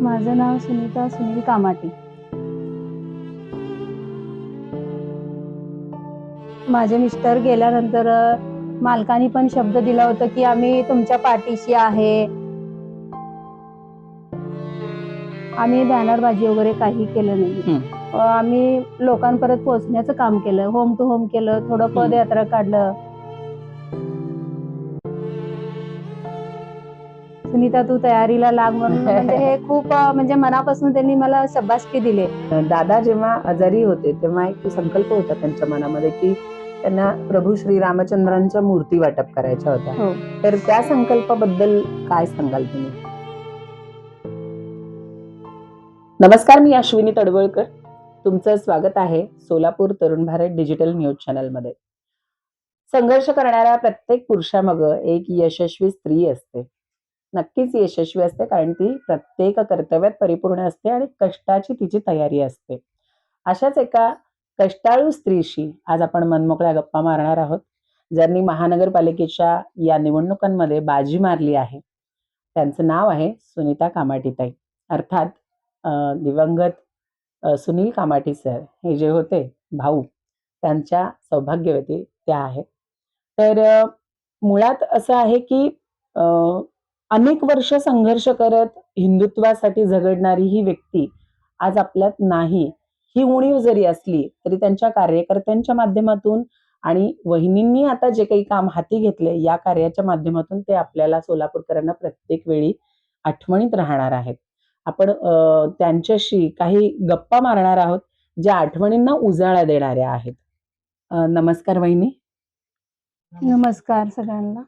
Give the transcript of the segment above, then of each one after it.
माझं नाव सुनीता सुनील कामाटे. माझे मिस्टर गेल्यानंतर मालकानी पण शब्द दिला होता की आम्ही तुमच्या पाठीशी आहे. आम्ही बॅनरबाजी वगैरे काही केलं नाही. आम्ही लोकांपर्यंत पोहोचण्याचं काम केलं. होम टू होम केलं थोडं पदयात्रा काढलं. सुनीता तू तयारीला लाग म्हणून. म्हणजे हे खूप म्हणजे मनापासून त्यांनी मला शब्बासकी दिले. दादा जेव्हा आजारी होते तेव्हा एक संकल्प होता त्यांच्या मनामध्ये की त्यांना प्रभू श्री रामचंद्रांच्या मूर्ती वाटप करायच्या होत्या. हो. तर त्या संकल्पाबद्दल काय सांगाल तुम्ही? नमस्कार मी अश्विनी तडवळकर. तुमचं स्वागत आहे सोलापूर तरुण भारत डिजिटल न्यूज चॅनलमध्ये. संघर्ष करणाऱ्या प्रत्येक पुरुषामग एक यशस्वी स्त्री असते. नक्कीच यशस्वी असते कारण ती प्रत्येक कर्तव्यात परिपूर्ण असते आणि कष्टाची तिची तयारी असते. अशाच एका कष्टाळू स्त्रीशी आज आपण मनमोकळ्या गप्पा मारणार आहोत. ज्यांनी महानगरपालिकेच्या या निवडणुकांमध्ये बाजी मारली आहे. त्यांचं नाव आहे सुनीता कामाटीताई. अर्थात दिवंगत सुनील कामाटी सर हे जे होते भाऊ त्यांच्या सौभाग्यवती त्या आहेत. तर मुळात असं आहे की अनेक वर्ष संघर्ष करत हिंदुत्वासाठी झगडणारी ही व्यक्ती आज आपल्यात नाही. ही उणीव जरी असली तरी त्यांच्या कार्यकर्त्यांच्या माध्यमातून आणि वहिनींनी आता जे काही काम हाती घेतले या कार्याच्या माध्यमातून ते आपल्याला सोलापूरकरांना प्रत्येक वेळी आठवणीत राहणार आहेत. आपण त्यांच्याशी काही गप्पा मारणार आहोत ज्या आठवणींना उजाळा देणाऱ्या आहेत. नमस्कार वहिनी. नमस्कार सगळ्यांना.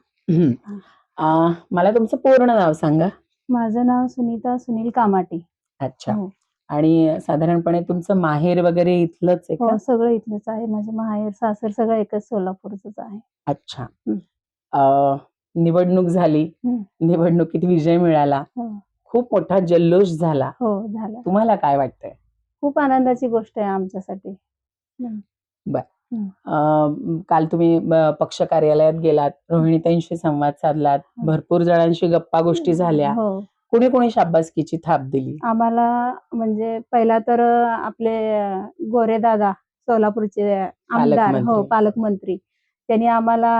मला तुमचं पूर्ण नाव सांगा. माझं नाव सुनीता सुनील कामाटे. अच्छा. हो. आणि साधारणपणे तुमचं माहेर वगैरे इथलंच आहे का? हो सगळं इथलंच आहे. माझे माहेर सासर सगळं एकच सोलापूरच आहे. अच्छा. निवडणूक झाली. निवडणुकीत विजय मिळाला. हो. खूप मोठा जल्लोष झाला. हो झालं. तुम्हाला काय वाटतंय? खूप आनंदाची गोष्ट आहे आमच्यासाठी. अं, काल तुम्ही पक्ष कार्यालयात गेलात रोहिणीताईंशी संवाद साधलात. भरपूर जणांशी गप्पा गोष्टी झाल्या हो कुणी कुणी शाबासकीची थाप दिली आम्हाला म्हणजे पहिला तर आपले गोरे दादा सोलापूरचे आमदार. हो पालकमंत्री त्यांनी आम्हाला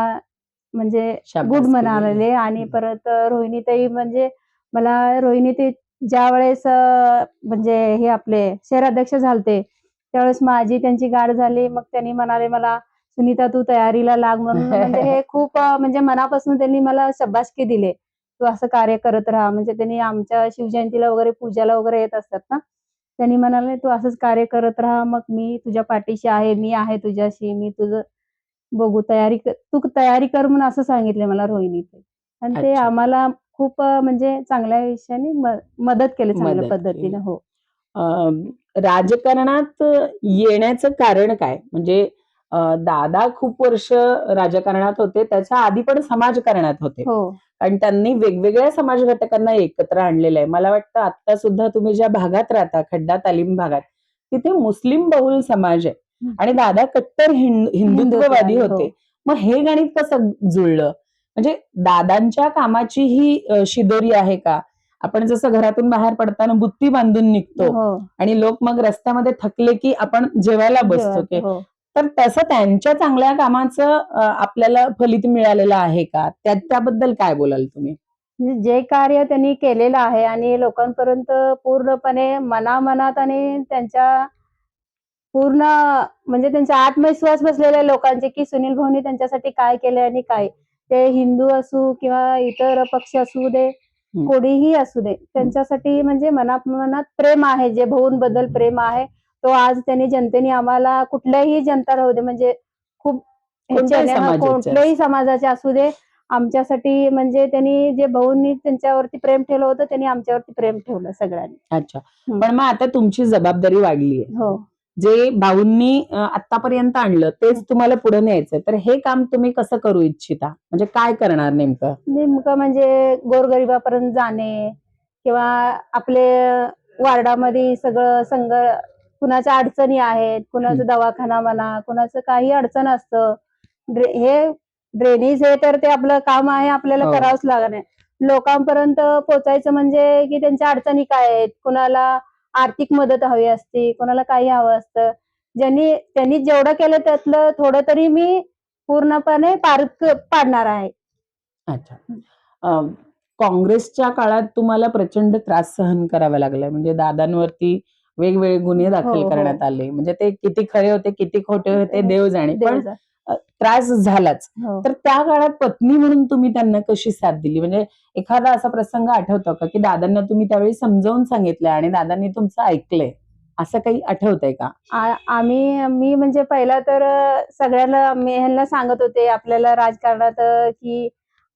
म्हणजे गुड शाबासकी दिली. म्हणाले आणि. परत रोहिणीताई म्हणजे मला रोहिणीताई ज्या वेळेस अं, म्हणजे हे आपले शहराध्यक्ष झालते त्यावेळेस माझी त्यांची गाठ झाली. मग त्यांनी म्हणाले मला सुनीता तू तयारीला लाग म्हणून. म्हणजे हे खूप म्हणजे मनापासून त्यांनी मला शब्बासकी दिले. तू असं कार्य करत राहा. म्हणजे त्यांनी आमच्या शिवजयंतीला वगैरे पूजाला वगैरे येत असतात ना. त्यांनी म्हणाले तू असंच कार्य करत राहा. मग मी तुझ्या पाठीशी आहे मी आहे तुझ्याशी. मी तुझं बघू तयारी कर. तू तयारी कर म्हणून असं सांगितले मला रोहिणी आणि ते. आम्हाला खूप म्हणजे चांगल्या विषयाने मदत केली चांगल्या पद्धतीने. हो. राजकारणात येण्याचं कारण काय? म्हणजे दादा खूप वर्ष राजकारणात होते त्याच्या आधी पण समाजकारणात होते. हो. आणि त्यांनी वेगवेगळ्या समाज घटकांना एकत्र आणलेलं आहे. मला वाटतं आता सुद्धा तुम्ही ज्या भागात राहता खड्डा तालीम भागात तिथे मुस्लिम बहुल समाज आहे. हं. आणि दादा कट्टर हिंद- हिंदुत्ववादी होते. हो. मग हे गणित कसं जुळलं? म्हणजे दादांच्या कामाची ही शिदोरी आहे का? आपण जसं घरातून बाहेर पडताना बुत्ती बांधून निघतो हो. आणि लोक मग रस्त्यामध्ये थकले की आपण जेवायला बसतो हो. तर तसं त्यांच्या चांगल्या कामाचं आपल्याला फलित मिळालेलं आहे का? त्या त्याबद्दल काय बोलाल तुम्ही? म्हणजे जे कार्य त्यांनी केलेलं आहे आणि लोकांपर्यंत पूर्णपणे मनामनात आणि त्यांच्या पूर्ण म्हणजे त्यांचा आत्मविश्वास बसलेल्या लोकांचे की सुनील भाऊनी त्यांच्यासाठी काय केले आणि काय? ते हिंदू असू किंवा इतर पक्ष असू दे कोणीही असू दे. त्यांच्यासाठी म्हणजे मनात मनात प्रेम आहे. जे भाऊंबद्दल प्रेम आहे तो आज त्यांनी जनतेने आम्हाला कुठल्याही जनता राहू दे. म्हणजे खूप कोणत्याही समाजाचे कुठल्याही समाजाचे असू दे. आमच्यासाठी म्हणजे त्यांनी जे भाऊंनी त्यांच्यावरती प्रेम ठेवलं होतं त्यांनी आमच्यावरती प्रेम ठेवलं सगळ्यांनी. अच्छा. पण मग आता तुमची जबाबदारी वाढली आहे. हो. जे भाऊंनी आतापर्यंत आणलं तेच तुम्हाला पुढे न्यायचं तर हे काम तुम्ही कसं करू इच्छिता? म्हणजे काय करणार नेमकं? नेमकं म्हणजे गोरगरिबापर्यंत जाणे किंवा आपले वार्डामध्ये सगळं संघ कुणाच्या अडचणी आहेत कुणाचं दवाखाना म्हणा कुणाचं काही अडचण असतं ड्रे- हे ड्रेनेज हे तर ते आपलं काम आहे आपल्याला हो. करावंच लागणार. लोकांपर्यंत पोचायचं म्हणजे की त्यांच्या अडचणी काय आहेत? कुणाला आर्थिक मदत हवी असते कोणाला काही हवं असतं. ज्यांनी त्यांनी जेवढं केलं त्यातलं थोडं तरी मी पूर्णपणे पार पाडणार आहे. अच्छा. काँग्रेसच्या काळात तुम्हाला प्रचंड त्रास सहन करावा लागला. म्हणजे दादांवरती वेगवेगळे गुन्हे दाखल हो, हो. करण्यात आले. म्हणजे ते किती खरे होते किती खोटे होते देव जाणे पण त्रास झालाच. हो. तर त्या काळात पत्नी म्हणून तुम्ही त्यांना कशी साथ दिली? म्हणजे एखादा असा प्रसंग आठवतो का की दादांना तुम्ही त्यावेळी समजावून सांगितलं आणि दादांनी तुमचं ऐकलंय? असं काही आठवतंय का? आ- आम्ही मी म्हणजे पहिला तर अ, सगळ्यांना मी ह्यांना सांगत होते आपल्याला राजकारणात की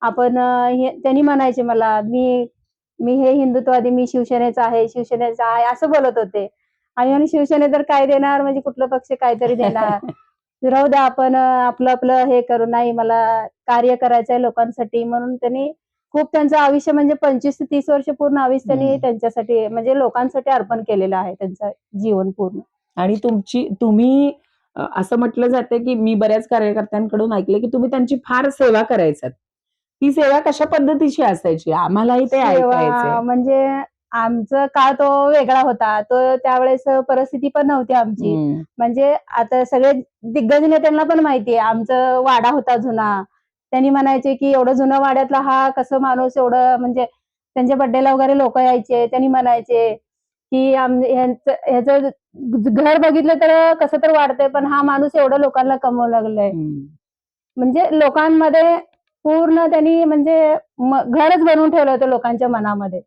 आपण त्यांनी म्हणायचे मला मी मी हे हिंदुत्ववादी मी शिवसेनेचा आहे शिवसेनेचा आहे असं बोलत होते. आणि शिवसेने तर काय देणार? म्हणजे कुठलं पक्ष काहीतरी देणार? राहू द्या आपण आपलं आपलं हे करू नाही मला कार्य करायचं आहे लोकांसाठी म्हणून त्यांनी खूप त्यांचं आयुष्य म्हणजे पंचवीस ते तीस वर्ष पूर्ण आयुष्य त्यांनी. त्यांच्यासाठी म्हणजे लोकांसाठी अर्पण केलेलं आहे त्यांचं जीवन पूर्ण. आणि तुमची तुम्ही असं म्हटलं जाते की मी बऱ्याच कार्यकर्त्यांकडून ऐकले की तुम्ही त्यांची फार सेवा करायचात. ती सेवा कशा पद्धतीची असायची? आम्हालाही ते म्हणजे आमचा काळ तो वेगळा होता. तो त्यावेळेस परिस्थिती पण नव्हती आमची. म्हणजे आता सगळे दिग्गज नेत्यांना पण माहितीये आमचं वाडा होता जुना. त्यांनी म्हणायचे की एवढं जुनं वाड्यातला हा कसं माणूस एवढं म्हणजे त्यांच्या बड्डेला वगैरे लोक यायचे. त्यांनी म्हणायचे की ह्यांचं घर बघितलं तर कसं तर वाटतंय पण हा माणूस एवढं लोकांना कमवू लागलाय. म्हणजे लोकांमध्ये पूर्ण त्यांनी म्हणजे घरच बनवून ठेवलं होतं लोकांच्या मनामध्ये.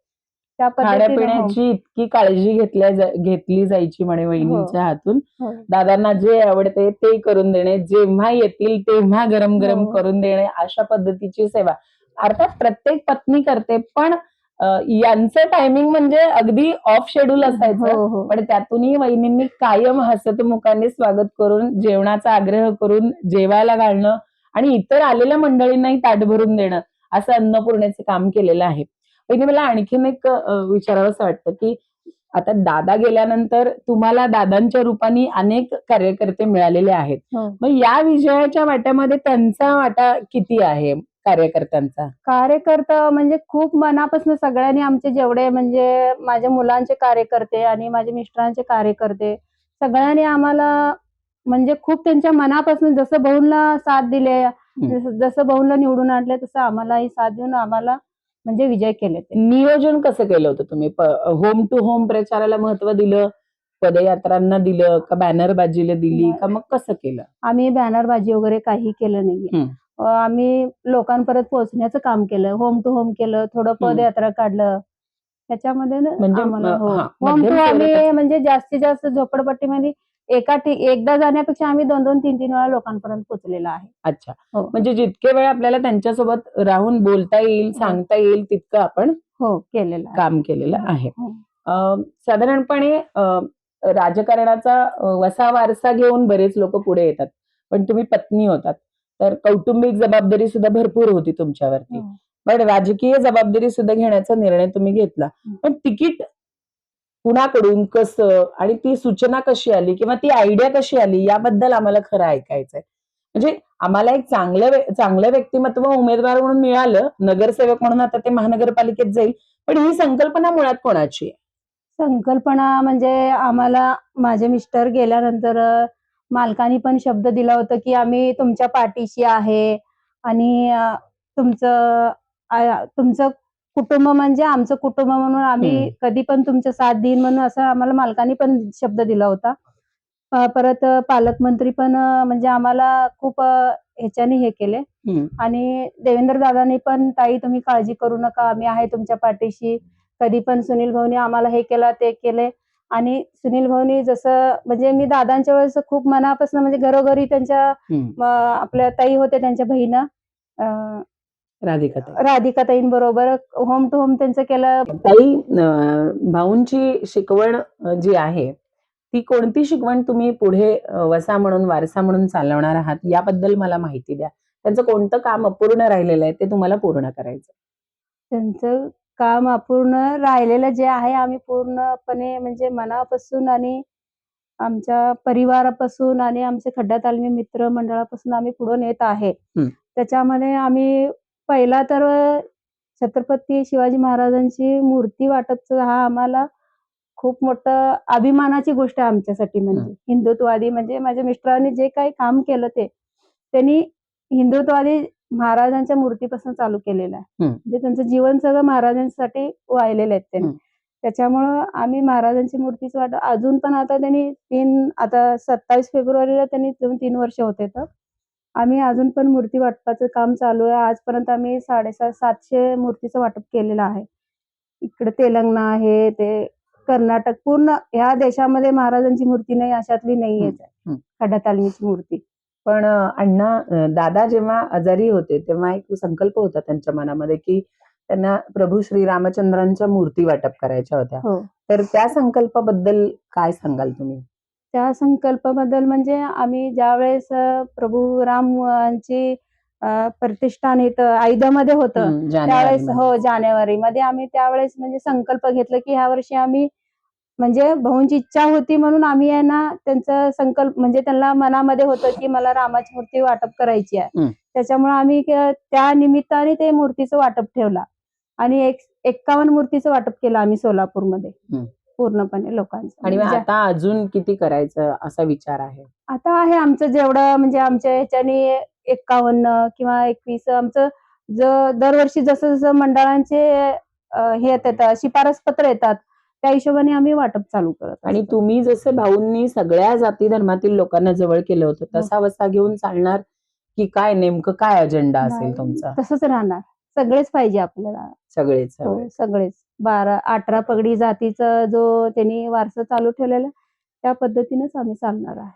त्या पद्धतीने हो. खाण्यापिण्याची इतकी काळजी घेतल्या घेतली जायची म्हणे वहिनींच्या हातून हो. दादांना जे आवडते ते करून देणे जेव्हा येतील तेव्हा गरम गरम हो. करून देणे अशा पद्धतीची सेवा अर्थात प्रत्येक पत्नी करते पण यांचं टायमिंग म्हणजे अगदी ऑफ शेड्यूल असायचं हो हो पण त्यातूनही वहिनींनी कायम हसत मुखाने स्वागत करून जेवणाचा आग्रह करून जेवायला घालणं आणि इतर आलेल्या मंडळींनाही ताट भरून देणं असं अन्नपूर्णेचं काम केलेलं आहे वहिनी मला आणखीन एक अ, विचारावंसं वाटतं की आता दादा गेल्यानंतर तुम्हाला दादांच्या रूपाने अनेक कार्यकर्ते मिळालेले आहेत. हो. मग या विजयाच्या वाट्यामध्ये त्यांचा वाटा किती आहे कार्यकर्त्यांचा? कार्यकर्ता म्हणजे खूप मनापासून सगळ्यांनी आमचे जेवढे म्हणजे माझ्या मुलांचे कार्यकर्ते आणि माझ्या मिस्टरांचे कार्यकर्ते सगळ्यांनी आम्हाला म्हणजे खूप त्यांच्या मनापासून जसं भाऊंना साथ दिले जसं भाऊंना निवडून आणले तसं आम्हालाही साथ देऊन आम्हाला म्हणजे विजय केले ते. नियोजन कसं केलं होतं तुम्ही? होम टू होम प्रचाराला महत्त्व दिलं? पदयात्रांना दिलं? का बॅनरबाजीला दिली? का मग कसं केलं? आम्ही बॅनरबाजी वगैरे काही केलं. अं, आम्ही लोकांपर्यंत पोहोचण्याचं काम केलं. होम टू होम केलं. थोडं पदयात्रा काढलं. त्याच्यामध्ये ना म्हणजे, होम टू आम्ही. म्हणजे जास्तीत जास्त झोपडपट्टीमध्ये एका एकदा जाण्यापेक्षा आम्ही दोन दोन तीन तीन वेळा लोकांपर्यंत पोहोचलेला आहे. अच्छा. हो. म्हणजे जितके वेळ आपल्याला त्यांच्यासोबत राहून बोलता येईल सांगता येईल तितकं आपण हो केलेला. काम केलेलं आहे. हो. साधारणपणे राजकारणाचा वसा वारसा घेऊन बरेच लोक पुढे येतात. पण तुम्ही पत्नी होतात. तर कौटुंबिक जबाबदारी सुद्धा भरपूर होती तुमच्यावरती. हो. पण राजकीय जबाबदारी सुद्धा घेण्याचा निर्णय तुम्ही घेतला. पण तिकीट कुणाकडून कसं आणि ती सूचना कशी आली किंवा ती आयडिया कशी आली याबद्दल आम्हाला खरं ऐकायचंय. म्हणजे आम्हाला एक चांगलं चांगलं व्यक्तिमत्व उमेदवार म्हणून मिळालं नगरसेवक म्हणून आता ते महानगरपालिकेत जाईल पण ही संकल्पना मुळात कोणाची आहे? संकल्पना म्हणजे आम्हाला माझे मिस्टर गेल्यानंतर मालकानी पण शब्द दिला होता की आम्ही तुमच्या पाठीशी आहे आणि तुमचं तुमचं कुटुंब म्हणजे आमचं कुटुंब म्हणून आम्ही. कधी पण तुमचं साथ देईन म्हणून असं आम्हाला मालकानी पण शब्द दिला होता. परत पालकमंत्री पण म्हणजे आम्हाला खूप ह्याच्याने हे केले. आणि देवेंद्र दादांनी पण ताई तुम्ही काळजी करू नका. आम्ही आहे तुमच्या पाठीशी. कधी पण सुनील भाऊनी आम्हाला हे केलं ते केले. आणि सुनील भाऊनी जसं म्हणजे मी दादांच्या वेळेस खूप मनापासून म्हणजे घरोघरी त्यांच्या आपल्या ताई होते त्यांच्या बहिणं राधिका ताई. राधिका ताईंबरोबर होम टू होम त्यांचं केलं ताई भाऊंची शिकवण जी आहे ती कोणती शिकवण तुम्ही पुढे वसा म्हणून वारसा म्हणून चालवणार आहात याबद्दल मला माहिती द्या त्यांचं कोणतं काम अपूर्ण राहिलेलं आहे ते तुम्हाला पूर्ण करायचं त्यांचं काम अपूर्ण राहिलेलं जे आहे आम्ही पूर्णपणे म्हणजे मनापासून आणि आमच्या परिवारापासून आणि आमचे खड्ड्यात आलेले मित्र मंडळापासून आम्ही पुढे नेत आहे. त्याच्यामध्ये आम्ही पहिला तर छत्रपती शिवाजी महाराजांची मूर्ती वाटपचं हा आम्हाला खूप मोठं अभिमानाची गोष्ट आहे आमच्यासाठी म्हणजे. हिंदुत्ववादी म्हणजे माझ्या मिस्टरांनी जे काही काम केलं ते त्यांनी हिंदुत्ववादी महाराजांच्या मूर्तीपासून चालू केलेलं आहे. म्हणजे त्यांचं जीवन सगळं महाराजांसाठी वाहिलेलं आहे त्यांनी. त्याच्यामुळं आम्ही महाराजांची मूर्तीच वाट अजून पण आता त्यांनी तीन आता सत्तावीस फेब्रुवारीला त्यांनी तीन वर्ष होते तर. आम्ही अजून पण मूर्ती वाटपाचं काम चालू आहे. आजपर्यंत आम्ही साडेसात सातशे मूर्तीचं वाटप केलेलं आहे. इकडे तेलंगणा आहे ते कर्नाटक पूर्ण ह्या देशामध्ये महाराजांची मूर्ती नाही अशातली नाहीये हम्म. खड्डातालमीची मूर्ती. पण अण्णा दादा जेव्हा आजारी होते तेव्हा एक संकल्प होता त्यांच्या मनामध्ये की त्यांना प्रभू श्रीरामचंद्रांच्या मूर्ती वाटप करायच्या होत्या. हो. तर त्या संकल्पाबद्दल काय सांगाल तुम्ही? त्या संकल्पाबद्दल म्हणजे आम्ही ज्यावेळेस प्रभू रामांची अं, प्रतिष्ठान इथं आयुधामध्ये होतं त्यावेळेस. हो जानेवारी मध्ये आम्ही त्यावेळेस म्हणजे संकल्प घेतला की ह्या वर्षी आम्ही म्हणजे भाऊंची इच्छा होती म्हणून आम्ही आहे ना त्यांचा संकल्प म्हणजे त्यांना मनामध्ये होतं की मला रामाची मूर्ती वाटप करायची आहे. त्याच्यामुळे आम्ही त्या निमित्ताने ते मूर्तीचं वाटप ठेवला आणि एक एक्कावन्न मूर्तीचं वाटप केलं आम्ही सोलापूरमध्ये. पूर्णपणे लोकांचं आणि म्हणजे आता अजून किती करायचं असा विचार आहे आता आहे आमचं जेवढं म्हणजे आमच्या ह्याच्याने एक्कावन्न किंवा एकवीस आमचं ज दरवर्षी जसं जसं मंडळांचे हे येतात शिफारस पत्र येतात त्या हिशोबाने आम्ही वाटप चालू करत आणि. तुम्ही जसे भाऊंनी सगळ्या जाती धर्मातील लोकांना जवळ केलं होतं हो. तसा वसा घेऊन चालणार की काय नेमकं काय अजेंडा असेल तुमचा तसंच राहणार सगळेच पाहिजे आपल्याला. सगळेच हो, हवे. सगळेच. बारा अठरा पगडी जातीचा जो त्यांनी वारसा चालू ठेवलेला त्या पद्धतीनेच आम्ही चालणार आहे.